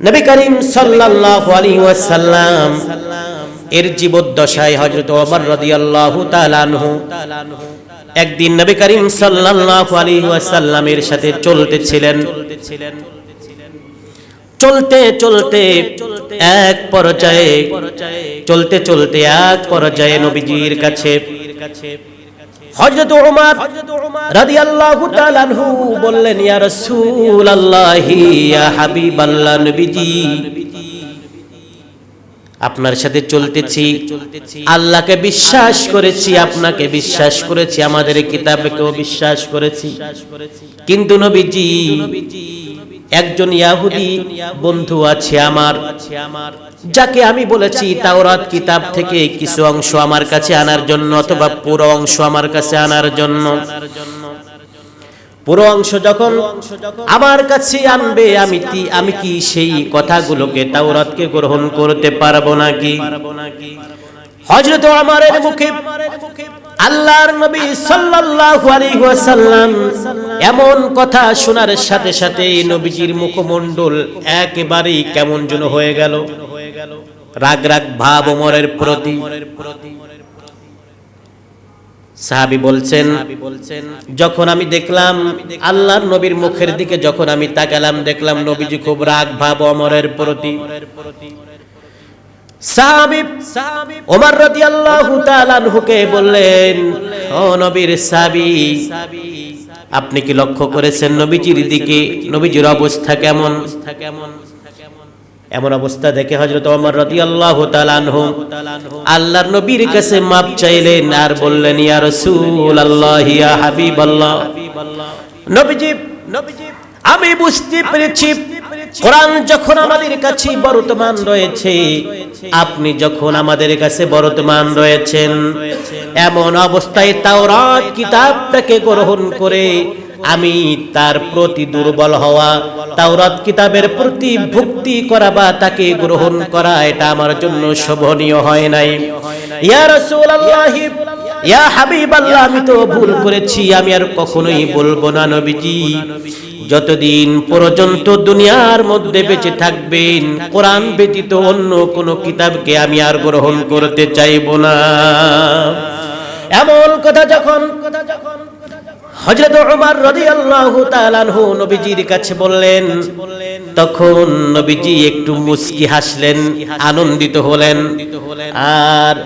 নবী করিম সাল্লাল্লাহু আলাইহি ওয়াসাল্লাম, এর জীবদ্দশায় হযরত ওমর রাদিয়াল্লাহু তাআলা আনহু একদিন নবী করিম সাল্লাল্লাহু আলাইহি ওয়াসাল্লামের সাথে চলতেছিলেন চলতে চলতে এক পর্যায়ে, চলতে চলতে এক পর্যায়ে নবীজির কাছে হযরত রাদিয়াল্লাহু তাআলা আনহু বললেন, ইয়া রাসূলুল্লাহ, ইয়া হাবিবাল্লাহ নবীজি, আপনার সাথে চলতেছি, আল্লাহকে বিশ্বাস করেছি, আপনাকে বিশ্বাস করেছি, আমাদের কিতাবকেও বিশ্বাস করেছি। কিন্তু নবীজি একজন ইয়াহুদি বন্ধু আছে আমার যাকে আমি বলেছি তাওরাত কিতাব থেকে কিছু অংশ আমার কাছে আনার জন্য অথবা পুরো অংশ আমার কাছে আনার জন্য। পুরো অংশ যখন আমার কাছে আনবে আমি কি আমি কি সেই কথাগুলোকে তাওরাতকে গ্রহণ করতে পারব নাকি? হযরত ওমরের মুখে আল্লাহর নবী সাল্লাল্লাহু আলাইহি ওয়াসাল্লাম এমন কথা শোনার সাথে সাথে নবীজির মুখমণ্ডল একেবারেই কেমন যেন হয়ে গেল। রাগ রাগ ভাব ওমরের প্রতি। সাহাবি বলছেন, যখন আমি দেখলাম আল্লাহর নবীর মুখের দিকে যখন আমি তাকালাম, দেখলাম নবীজি খুব রাগ ভাব অমরের প্রতি। সাহাবি ওমর রাদিয়াল্লাহু তাআলা বললেন, ও নবীর আপনি কি লক্ষ্য করেছেন নবীজির দিকে? নবীজির অবস্থা কেমন? এমন অবস্থা দেখে হযরত ওমর রাদিয়াল্লাহু তাআলা আনহু আল্লাহর নবীর কাছে মাপ চাইলেন আর বললেন, ইয়া রাসূলুল্লাহ, ইয়া হাবিবাল্লাহ। নবীজি নবীজি, আমি বুঝতে পেরেছি কোরআন যখন আমাদের কাছে বর্তমান রয়েছে, আপনি যখন আমাদের কাছে বর্তমান রয়েছেন, এমন অবস্থায় তাওরাত কিতাবটাকে গ্রহণ করে আমি তার প্রতি দুর্বল হওয়া, তাওরাত কিতাবের প্রতি ভক্তি করা বা তাকে গ্রহণ করা, এটা আমার জন্য শোভনীয় হয় নাই। ইয়া রাসূলুল্লাহ, ইয়া হাবিবাল্লাহ, আমি তো ভুল করেছি, আমি আর কখনোই বলব না নবীজি। যতদিন পর্যন্ত দুনিয়ার মধ্যে বেঁচে থাকবেন, কোরআন ব্যতীত অন্য কোন কিতাবকে আমি আর গ্রহণ করতে চাইব না। এমন কথা যখন যখন ওমর আনন্দিত হলেন। আর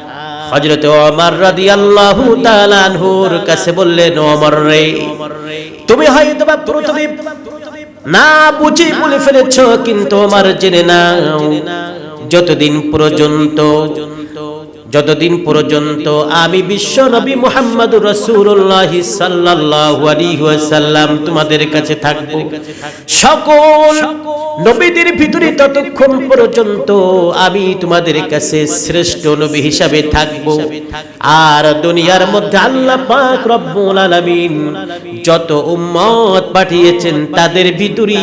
হযরত ওমর রাদিয়াল্লাহু তাআলা আনহুর কাছে বললেন ওমর রে তুমি হয়তো বা প্রথমে না বুঝি বলে ফেলেছ কিন্তু আমার জেনে না যতদিন পর্যন্ত যতদিন পর্যন্ত আমি বিশ্ব নবী মুহাম্মদ রসুল্লাহ ওয়াসাল্লাম তোমাদের কাছে থাকব, সকল নবীদের ভিতরে ততক্ষণ পর্যন্ত আমি তোমাদের কাছে শ্রেষ্ঠ নবী হিসাবে থাকব। আর দুনিয়ার মধ্যে আল্লাহ পাক রব্বুল আলামিন যত উম্মত পাঠিয়েছেন তাদের ভিতরে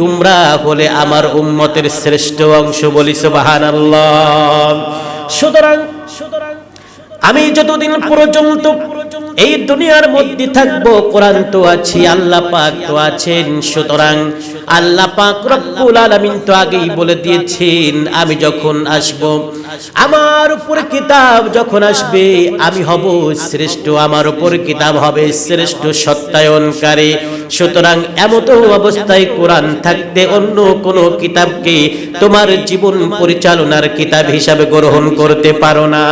তোমরা হলে আমার উম্মতের শ্রেষ্ঠ অংশ বলি সুবহানাল্লাহ। সুতরাং আমি যতদিন পর্যন্ত এই দুনিয়ার মধ্যে থাকব, কোরআন তো আছি, আল্লাহ পাক তো আছেন। সুতরাং আল্লাহ পাক রব্বুল আলামিন তো আগেই বলে দিয়েছেন, আমি যখন আসব, আমার উপর কিতাব যখন আসবে, আমি হব শ্রেষ্ঠ, আমার উপর কিতাব হবে শ্রেষ্ঠ সত্যায়নকারী। সুতরাং এমত অবস্থায় কোরআন থাকতে অন্য কোন কিতাবকে তোমার জীবন পরিচালনার কিতাব হিসাবে গ্রহণ করতে পারো না।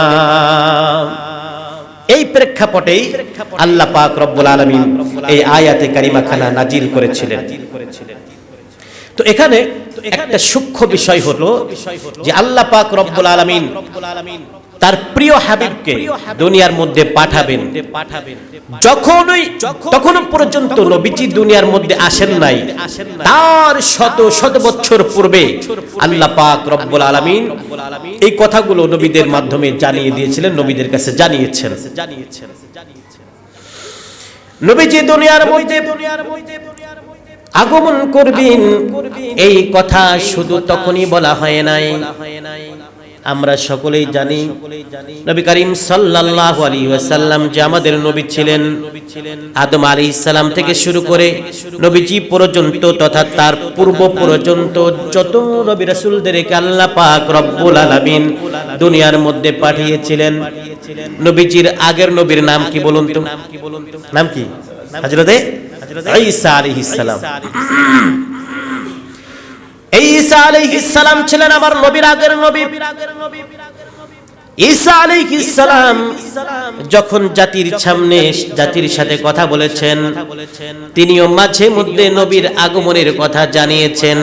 এই প্রেক্ষাপটেই আল্লাহ পাক রব্বুল আলমিন এই আয়াতে কারিমা খানা নাজিল করেছিলেন। তো এখানে একটা সূক্ষ্ম বিষয় হলো যে আল্লাহ পাক রব্বুল আলামিন তার প্রিয় হাবিবকে দুনিয়ার মধ্যে পাঠাবেন। যখনই তখন পর্যন্ত নবীজি দুনিয়ার মধ্যে আসেন নাই। তার শত শত বছর পূর্বে আল্লাহ পাক রব্বুল আলামিন এই কথাগুলো নবীদের মাধ্যমে জানিয়ে দিয়েছিলেন নবীদের কাছে জানিয়েছেন। জানিয়েছেন। নবীজি দুনিয়ার মধ্যে দুনিয়ার মধ্যে আগমন করবেন। এই কথা শুধু তখনই বলা হয় নাই। আমরা সকলেই জানি নবী করিম সাল্লাল্লাহু আলাইহি ওয়াসাল্লাম যে আমাদের নবী ছিলেন আদম আলাইহিস সালাম থেকে শুরু করে নবীজি পর্যন্ত তথা তার পূর্ব পর্যন্ত যত নবী রাসূলদেরকে আল্লাহ পাক রব্বুল আলামিন দুনিয়ার মধ্যে পাঠিয়েছিলেন। নবীজির আগের নবীর নাম কি বলুন তো? নাম কি হযরতে ঈসা আলাইহিস সালাম। ঈসা আলাইহিস ছিলেন আমার নবীর আগের নবী। ঈসা যখন জাতির সামনে জাতির সাথে কথা বলেছেন, তিনিও মাঝে মধ্যে নবীর আগমনের কথা জানিয়েছেন।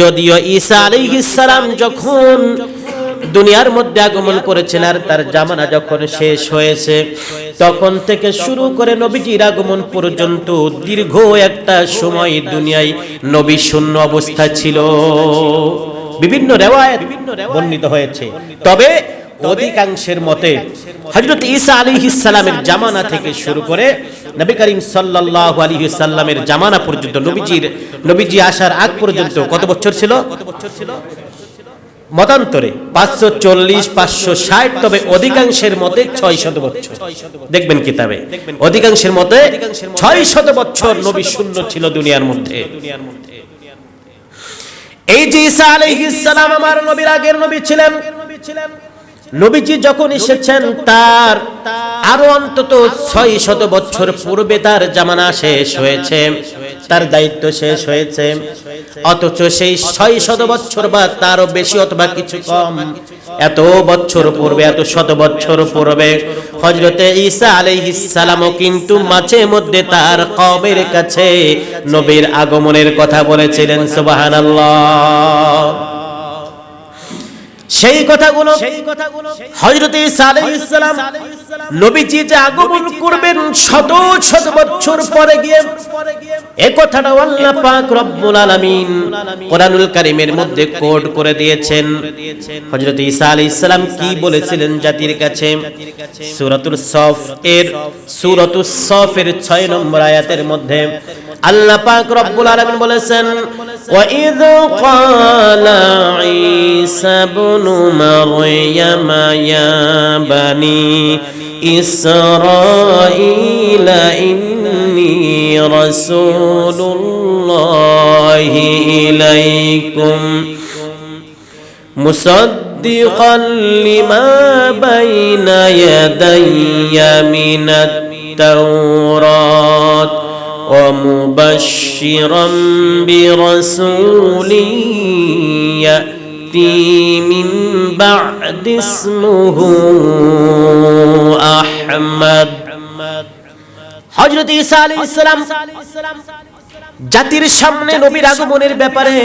যদিও ঈসা আলাইহিস যখন দুনিয়ার মধ্যে আগমন করেছেন আর তার জামানা যখন শেষ হয়েছে, তখন থেকে শুরু করে নবীজির আগমন পর্যন্ত দীর্ঘ একটা সময় দুনিয়ায় নবী শূন্য অবস্থা ছিল। বিভিন্ন রেওয়ায়ত বর্ণিত হয়েছে। তবে অধিকাংশের মতে হযরত ঈসা আলাইহিস সালামের জামানা থেকে শুরু করে নবী করিম সাল্লাল্লাহু আলাইহি সাল্লামের জামানা পর্যন্ত নবীজির, নবীজি আসার আগ পর্যন্ত কত বছর ছিল কত বছর ছিল? মতান্তরে পাঁচশো চল্লিশ, পাঁচশো ষাট, তবে অধিকাংশের মতে ছয় শত বছর দেখবেন কিতাবে, অধিকাংশের মতে ছয় শত বছর নবী শূন্য ছিল দুনিয়ার মধ্যে। এই যে ঈসা আলাইহিস সালাম আমার নবীর আগের নবী ছিলেন, নবীজি যখন এসেছেন, তার আরও অন্তত ছয় শত বছর পূর্বে তার জামানা শেষ হয়েছে। তার দায়িত্ব শেষ হয়েছে। অথচ সেই ছয় শত বছর বা তারও বেশি অথবা কিছু কম। এত বছর পূর্বে, এত শত বছর পূর্বে হজরতে ঈসা সালামও কিন্তু মাঝে মধ্যে তার কবের কাছে নবীর আগমনের কথা বলেছিলেন, সুবহানাল্লাহ। সেই কথাগুলো আলাইহিস সালাম নবীজি যে আগমন করবেন শত শত বছর পরে গিয়ে এই কথাটা আল্লাহ পাক রব্বুল আলামিন কোরআনুল কারীমের মধ্যে কোড করে দিয়েছেন। হযরত ঈসা আলাইহিস সালাম কি বলেছিলেন জাতির কাছে? সূরাতুল সফ এর সূরাতুস সফের 6 নম্বর আয়াতের মধ্যে আল্লাহ পাক রব্বুল আলামিন বলেছেন وإذ قال عيسى ابن مريم يا بني إسرائيل إني رسول الله إليكم مصدقا لما بين يدي من التوراة ومبشرا برسول يأتي من بعد اسمه أحمد হজরত ঈসা আলাইহিস সালাম জাতির সামনে নবীর আগমনের ব্যাপারে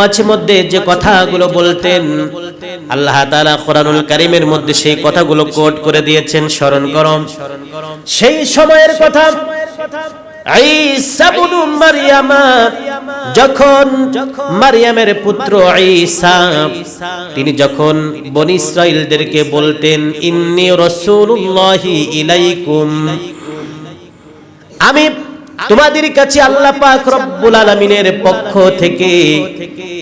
মাঝে মধ্যে যে কথাগুলো বলতেন আল্লাহ তাআলা কোরআনুল কারীমের মধ্যে সেই কথাগুলো কোট করে দিয়েছেন স্মরণ করম সেই সময়ের কথা ঈসা ইবনু মারইয়ামা পুত্র তিনি যখন বনি ইসরাইলদেরকে বলতেন, ইন্নি রাসূলুল্লাহি ইলাইকুম। আমি তোমাদের কাছে আল্লাহ পাক রব্বুল আলামিনের পক্ষ থেকে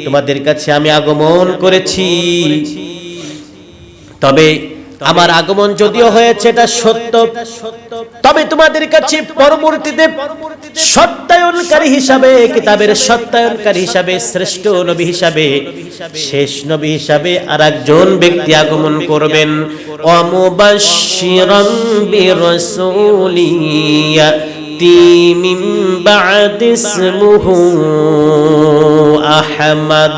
তোমাদের কাছে আমি আগমন করেছি। তবে আমার আগমন যদিও হয়েছে এটা সত্য। তবে তোমাদের কাছে পরবর্তীতে সত্যায়নকারী হিসাবে কিতাবের সত্যায়নকারী হিসাবে শ্রেষ্ঠ নবী হিসাবে শেষ নবী হিসাবে আর একজন ব্যক্তি আগমন করবেন। অমুবাশিরম বাদ আহমদ।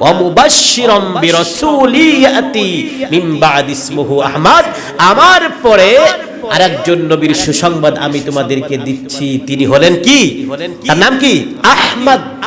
অমুবাশিরম বিরসুলিয়াতি মিন বাদ ইসমুহু আহমদ। আমার পরে আরেকজন নবীর সুসংবাদ আমি তোমাদেরকে দিচ্ছি। তিনি হলেন কি? তার নাম কি? আহমদ।